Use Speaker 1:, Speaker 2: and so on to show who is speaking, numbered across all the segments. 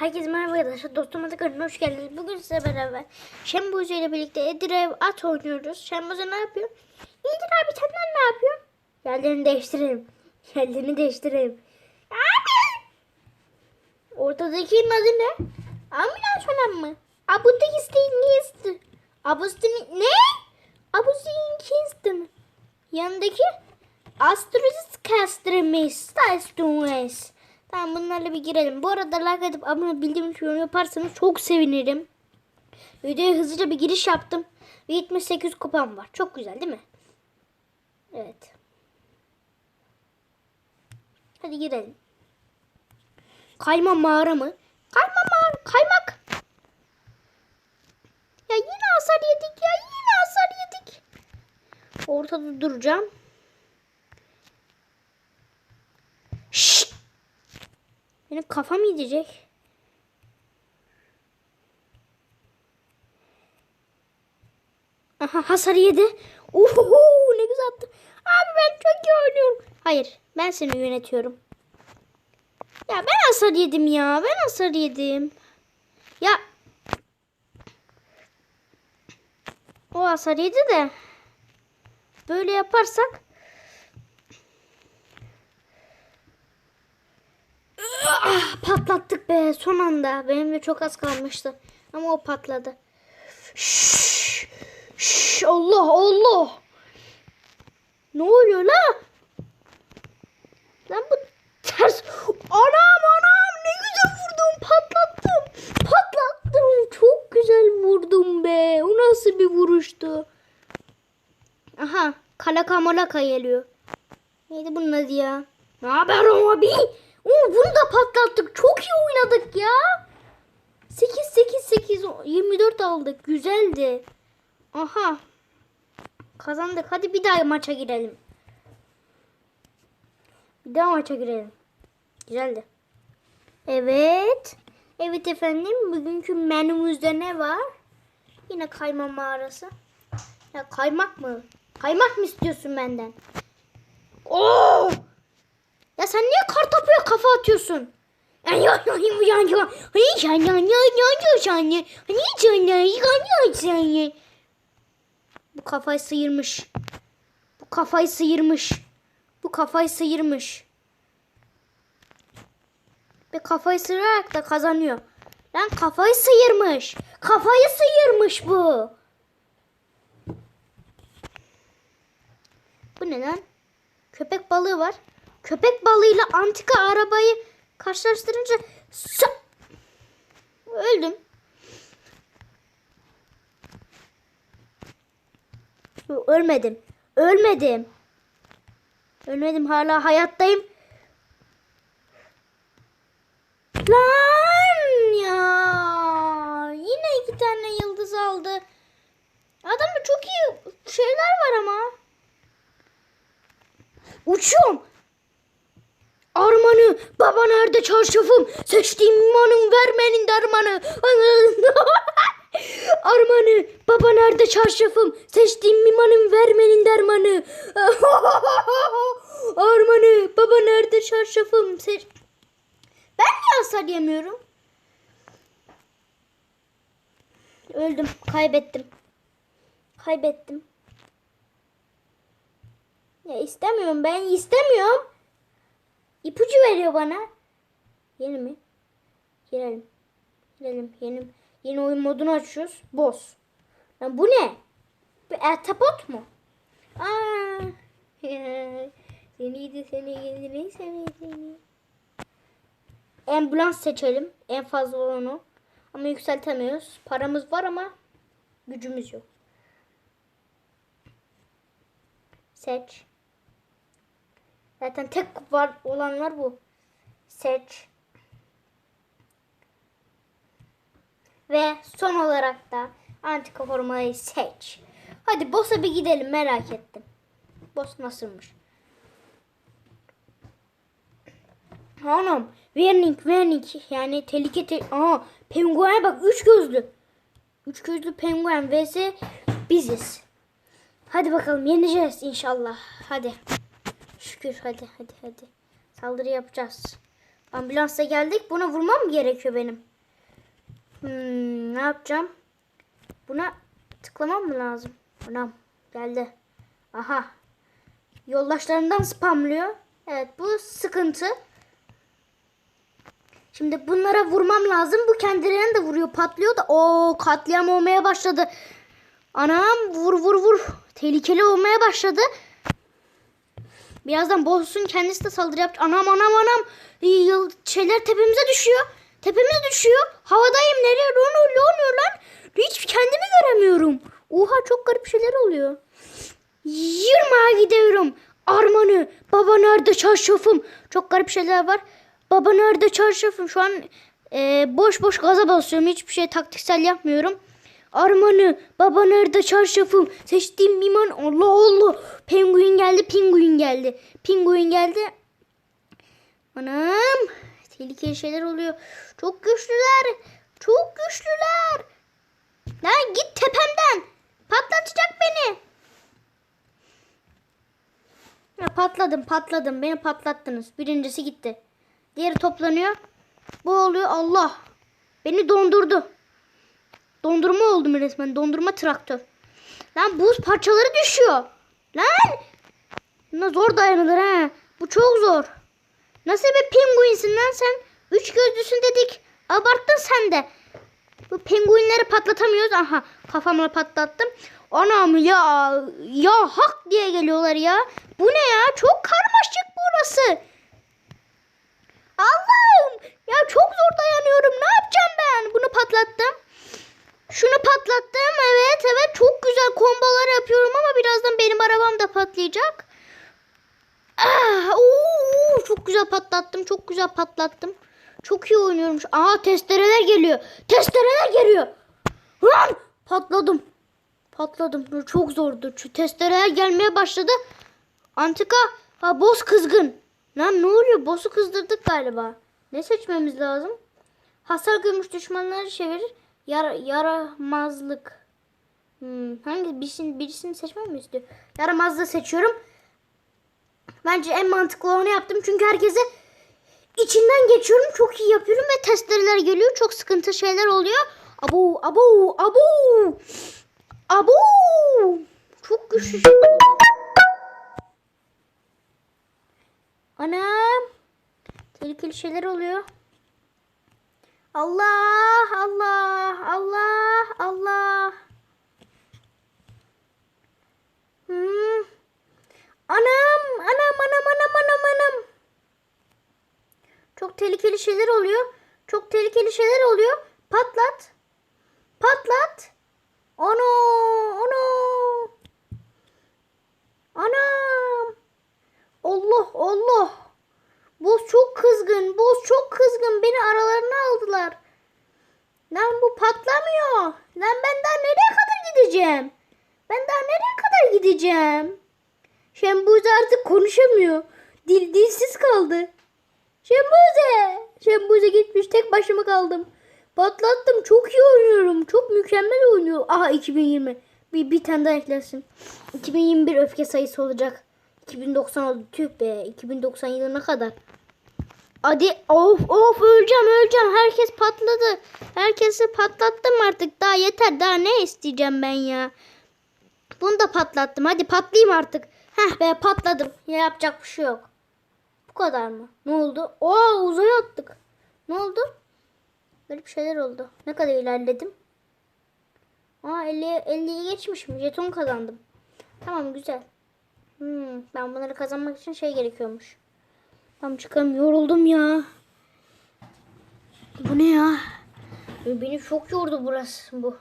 Speaker 1: Herkese merhaba arkadaşlar. Dostum Atakan'ın hoş geldiniz. Bugün size beraber Şembuze ile birlikte Edirev at oynuyoruz. Şembuze ne yapıyor? İyidir abi senden ne yapıyor? Yerlerini değiştirelim. Yerlerini değiştirelim. Abi! Ortadakinin adı ne? Ambulans olan mı? Abudistin Abustin ne? Abustin. Yanındaki Astrolist Castremis Stastunes. Tamam bunlarla bir girelim. Bu arada like atıp abone bildiğim için yorum yaparsanız çok sevinirim. Videoya hızlıca bir giriş yaptım. Ve 78 kupam var. Çok güzel değil mi? Evet. Hadi girelim. Kayma mağara mı? Kayma mağara. Kaymak. Ya yine hasar yedik ya. Yine hasar yedik. Ortada duracağım. Benim kafam gidecek. Aha hasar yedi. Uhu ne güzel attı. Abi ben çok iyi oynuyorum. Hayır ben seni yönetiyorum. Ya ben hasar yedim ya. Ben hasar yedim. Ya. O hasar yedi de. Böyle yaparsak. Ah, patlattık be son anda. Benim de çok az kalmıştı. Ama o patladı. Şşş, şşş, Allah Allah. Ne oluyor la? Lan bu ters. Anam anam ne güzel vurdum patlattım. Patlattım çok güzel vurdum be. O nasıl bir vuruştu? Aha kalaka malaka geliyor. Neydi bunun adı ya? Ne haber abi? Oo, bunu da patlattık. Çok iyi oynadık ya. 8 8 8 24 aldık. Güzeldi. Aha. Kazandık. Hadi bir daha maça girelim. Bir daha maça girelim. Güzeldi. Evet. Evet efendim. Bugünkü menümüzde ne var? Yine kayma mağarası. Ya kaymak mı? Kaymak mı istiyorsun benden? Oo! Ya sen niye kartopuya kafa atıyorsun? Hani. Bu kafayı sıyırmış. Bu kafayı sıyırmış. Bu kafayı sıyırmış. Ve kafayı sıyırarak da kazanıyor. Lan kafayı sıyırmış. Kafayı sıyırmış bu. Bu ne lan? Köpek balığı var. Köpek balığıyla antika arabayı karşılaştırınca öldüm. Ölmedim. Ölmedim. Ölmedim hala hayattayım. Lan ya. Yine iki tane yıldız aldı. Adamda çok iyi şeyler var ama. Uçuyorum. Armanı, baba nerede çarşafım? Seçtiğim imanım vermenin dermanı. Armanı, baba nerede çarşafım? Seçtiğim imanım vermenin dermanı. Armanı, baba nerede çarşafım? Seç... Ben niye hasar yemiyorum? Öldüm, kaybettim. Kaybettim. Ya istemiyorum ben istemiyorum. İpucu veriyor bana. Yeni mi? Girelim. Girelim. Yeni, yeni oyun modunu açıyoruz. Boss. Lan bu ne? Bir ertapot mu? Aa. seni de seni seni seni seni. Ambulans seçelim. En fazla onu. Ama yükseltemiyoruz. Paramız var ama gücümüz yok. Seç. Zaten tek var olanlar bu. Seç. Ve son olarak da antika formayı seç. Hadi boss'a bir gidelim merak ettim. Boss nasılmış? Anam. Vernik vernik yani tehlike te Aa penguen bak üç gözlü. Üç gözlü penguen vs biziz. Hadi bakalım yeneceğiz inşallah. Hadi. Şükür hadi hadi hadi. Saldırı yapacağız. Ambulansla geldik. Buna vurmam gerekiyor benim? Hmm, ne yapacağım? Buna tıklamam mı lazım? Anam geldi. Aha. Yoldaşlarından spamlıyor. Evet bu sıkıntı. Şimdi bunlara vurmam lazım. Bu kendilerine de vuruyor. Patlıyor da. o katliam olmaya başladı. Anam vur vur vur. Tehlikeli olmaya başladı. Birazdan boss'un kendisi de saldırı yapacak. Anam anam anam. Yıl- Şeyler tepemize düşüyor. Tepemize düşüyor. Havadayım. Nereye? Ne oluyor? Oluyor lan? Hiç kendimi göremiyorum. Oha çok garip şeyler oluyor. Yırmağa gidiyorum. Armanı. Baba nerede çarşafım? Çok garip şeyler var. Baba nerede çarşafım? Şu an e, boş boş gaza basıyorum. Hiçbir şey taktiksel yapmıyorum. Armanı. Baba nerede çarşafım? Seçtiğim miman. Allah Allah. Penguin geldi. Pinguin geldi. Pinguin geldi. Anam. Tehlikeli şeyler oluyor. Çok güçlüler. Çok güçlüler. Lan git tepemden. Patlatacak beni. Ya patladım patladım. Beni patlattınız. Birincisi gitti. Diğeri toplanıyor. Bu oluyor Allah. Beni dondurdu. Dondurma oldum resmen. Dondurma traktör. Lan buz parçaları düşüyor. Lan. Buna zor dayanılır ha. Bu çok zor. Nasıl bir penguinsin lan sen? Üç gözlüsün dedik. Abarttın sen de. Bu penguinleri patlatamıyoruz. Aha kafamla patlattım. Anam ya ya hak diye geliyorlar ya. Bu ne ya? Çok karmaşık burası. Allah'ım ya çok zor dayanıyorum. Ne yapacağım ben? Bunu patlattım. Şunu patlattım. Evet evet çok güzel kombolar yapıyorum ama birazdan benim arabam da patlayacak. Ah, oo, çok güzel patlattım. Çok güzel patlattım. Çok iyi oynuyorum. Aa testereler geliyor. Testereler geliyor. Lan patladım. Patladım. Çok zordu. Şu testereler gelmeye başladı. Antika. Ha boss kızgın. Lan ne oluyor? Boss'u kızdırdık galiba. Ne seçmemiz lazım? Hasar görmüş düşmanları çevirir. Yara, yaramazlık. Hmm, hangi birisini, birisini seçmem mi istiyor? Yaramazlığı seçiyorum. Bence en mantıklı olanı yaptım. Çünkü herkese içinden geçiyorum. Çok iyi yapıyorum ve testereler geliyor. Çok sıkıntı şeyler oluyor. Abo, abo, abo. Abo. Çok güçlü. Anam. Tehlikeli şeyler oluyor. Allah, Allah, Allah, Allah. Hmm. Anam, anam, anam, anam, anam, anam. Çok tehlikeli şeyler oluyor. Çok tehlikeli şeyler oluyor. Patlat. Patlat. Ono, ono. Anam. Allah, Allah. Boz çok kızgın. Boz çok kızgın. Beni aralarına aldılar. Lan bu patlamıyor. Lan ben daha nereye kadar gideceğim? Ben daha nereye kadar gideceğim? Şembuze artık konuşamıyor. Dil dilsiz kaldı. Şembuze. Şembuze gitmiş. Tek başıma kaldım. Patlattım. Çok iyi oynuyorum. Çok mükemmel oynuyor. Aha 2020. Bir, bir tane daha eklersin. 2021 öfke sayısı olacak. 2090 oldu. Tüh be. 2090 yılına kadar. Hadi of of öleceğim öleceğim. Herkes patladı. Herkesi patlattım artık. Daha yeter. Daha ne isteyeceğim ben ya. Bunu da patlattım. Hadi patlayayım artık. Heh be patladım. Ya yapacak bir şey yok. Bu kadar mı? Ne oldu? Oo uzaya attık. Ne oldu? Bir şeyler oldu. Ne kadar ilerledim? Aa 50 50'yi geçmişim. Jeton kazandım. Tamam güzel. Hmm, ben bunları kazanmak için şey gerekiyormuş. Tam çıkalım yoruldum ya. Bu ne ya? Beni çok yordu burası bu.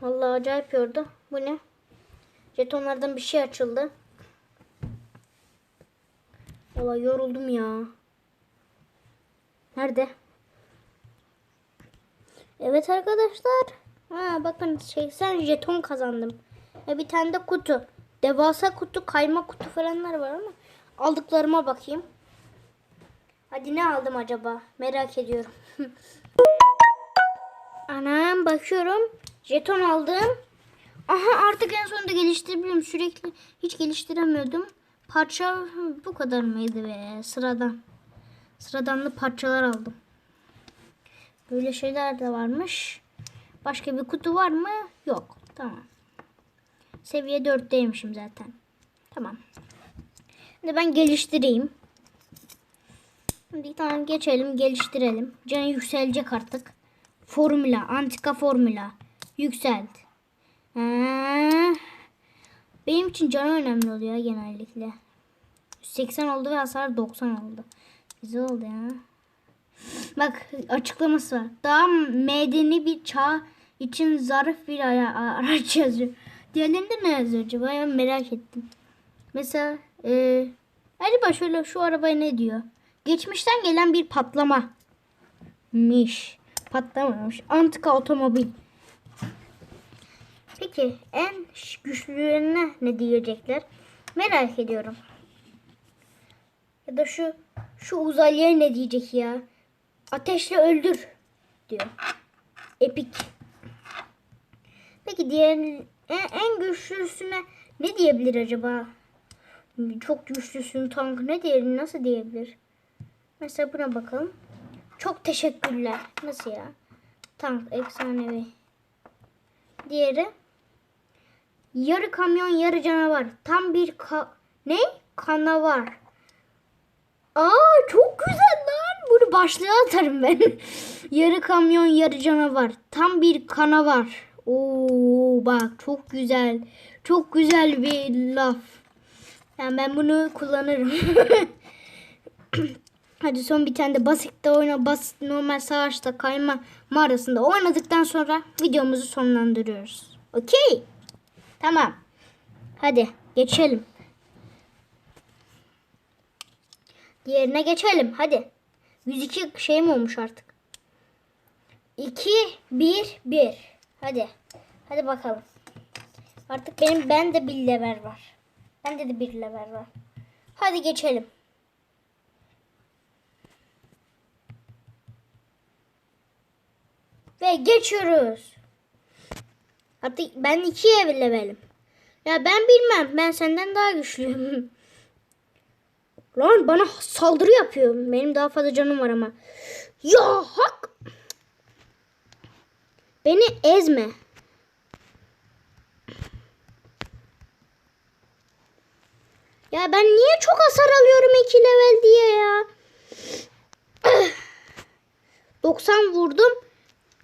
Speaker 1: Vallahi acayip yordu. Bu ne? Jetonlardan bir şey açıldı. Vallahi yoruldum ya. Nerede? Evet arkadaşlar. Ha bakın 80 jeton kazandım. Ve bir tane de kutu. Devasa kutu, kayma kutu falanlar var ama aldıklarıma bakayım. Hadi ne aldım acaba? Merak ediyorum. Anam bakıyorum. Jeton aldım. Aha artık en sonunda geliştirebiliyorum. Sürekli hiç geliştiremiyordum. Parça bu kadar mıydı be? Sıradan. Sıradanlı parçalar aldım. Böyle şeyler de varmış. Başka bir kutu var mı? Yok. Tamam. Seviye 4'teymişim zaten. Tamam. Şimdi ben geliştireyim. Şimdi tamam geçelim geliştirelim. Canı yükselecek artık. Formüla, antika formüla. Yükselt. Ha. Benim için canı önemli oluyor genellikle. 80 oldu ve hasar 90 oldu. Güzel oldu ya. Bak açıklaması var. Daha medeni bir çağ için zarif bir araç yazıyor. Diğerlerinde ne yazıyor acaba? Ben merak ettim. Mesela e, acaba şöyle şu arabaya ne diyor? Geçmişten gelen bir patlama. Miş. Patlamamış. Antika otomobil. Peki en güçlülerine ne diyecekler? Merak ediyorum. Ya da şu şu uzaylıya ne diyecek ya? Ateşle öldür diyor. Epik. Peki diğer en, en güçlüsüne ne diyebilir acaba? Çok güçlüsün tank ne diyebilir? Nasıl diyebilir? Mesela buna bakalım. Çok teşekkürler. Nasıl ya? Tank efsanevi. Diğeri yarı kamyon yarı canavar. Tam bir ka ne? Canavar. Aa çok güzel lan. Bunu başlığa atarım ben. yarı kamyon yarı canavar. Tam bir canavar. Oo bak çok güzel. Çok güzel bir laf. Yani ben bunu kullanırım. Hadi son bir tane de basitte oyna. Basit normal savaşta kayma mağarasında oynadıktan sonra videomuzu sonlandırıyoruz. Okey. Tamam. Hadi geçelim. Diğerine geçelim. Hadi. 102 şey mi olmuş artık? 2 1 1. Hadi. Hadi bakalım. Artık benim ben de bir level var. Bende de bir level var. Hadi geçelim. Ve geçiyoruz. Artık ben ikiye levelim. Ya ben bilmem. Ben senden daha güçlüyüm. Lan bana saldırı yapıyor. Benim daha fazla canım var ama. Ya hak. Beni ezme. Ya ben niye çok hasar alıyorum iki level diye ya. 90 vurdum.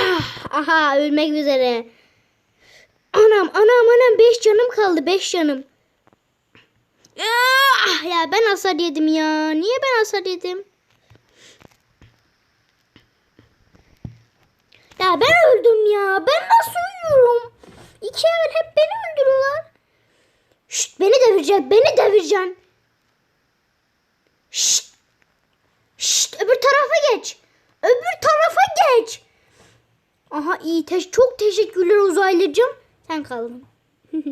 Speaker 1: Ah, Aha ölmek üzere. Anam anam anam 5 canım kaldı 5 canım. Ah, ya ben hasar yedim ya. Niye ben hasar yedim? Ya ben öldüm ya. Ben nasıl uyuyorum? İki evvel hep beni öldürüyorlar. Şşt beni devireceksin. Beni devireceksin. Şşt. Şşt öbür tarafa geç. Öbür tarafa geç. Aha iyi. Te- çok teşekkürler uzaylıcım. Sen kaldın.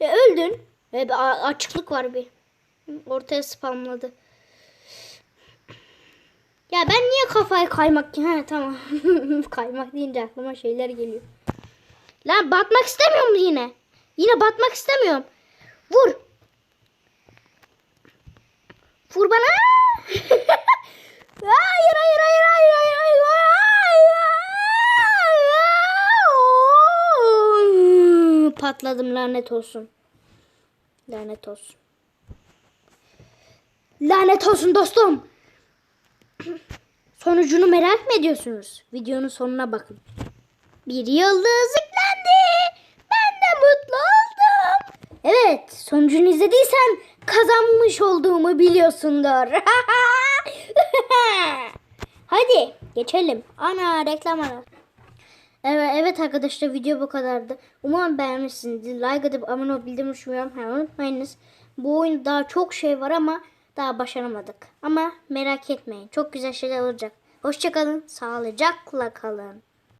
Speaker 1: E, öldün. E, bir açıklık var bir. Ortaya spamladı. Ya ben niye kafayı kaymak ki? Ha tamam. kaymak deyince aklıma şeyler geliyor. Lan batmak istemiyorum yine. Yine batmak istemiyorum. Vur. Vur bana. hayır hayır hayır hayır hayır hayır. Patladım lanet olsun. Lanet olsun. Lanet olsun dostum. Sonucunu merak mı ediyorsunuz? Videonun sonuna bakın. Bir yıldız yüklendi. Ben de mutlu oldum. Evet, sonucunu izlediysen kazanmış olduğumu biliyorsundur. Hadi geçelim. Ana reklam ara. Evet, evet arkadaşlar video bu kadardı. Umarım beğenmişsinizdir. Like atıp abone olup bildirim açmayı unutmayınız. Bu oyunda daha çok şey var ama daha başaramadık. Ama merak etmeyin. Çok güzel şeyler olacak. Hoşçakalın. Sağlıcakla kalın.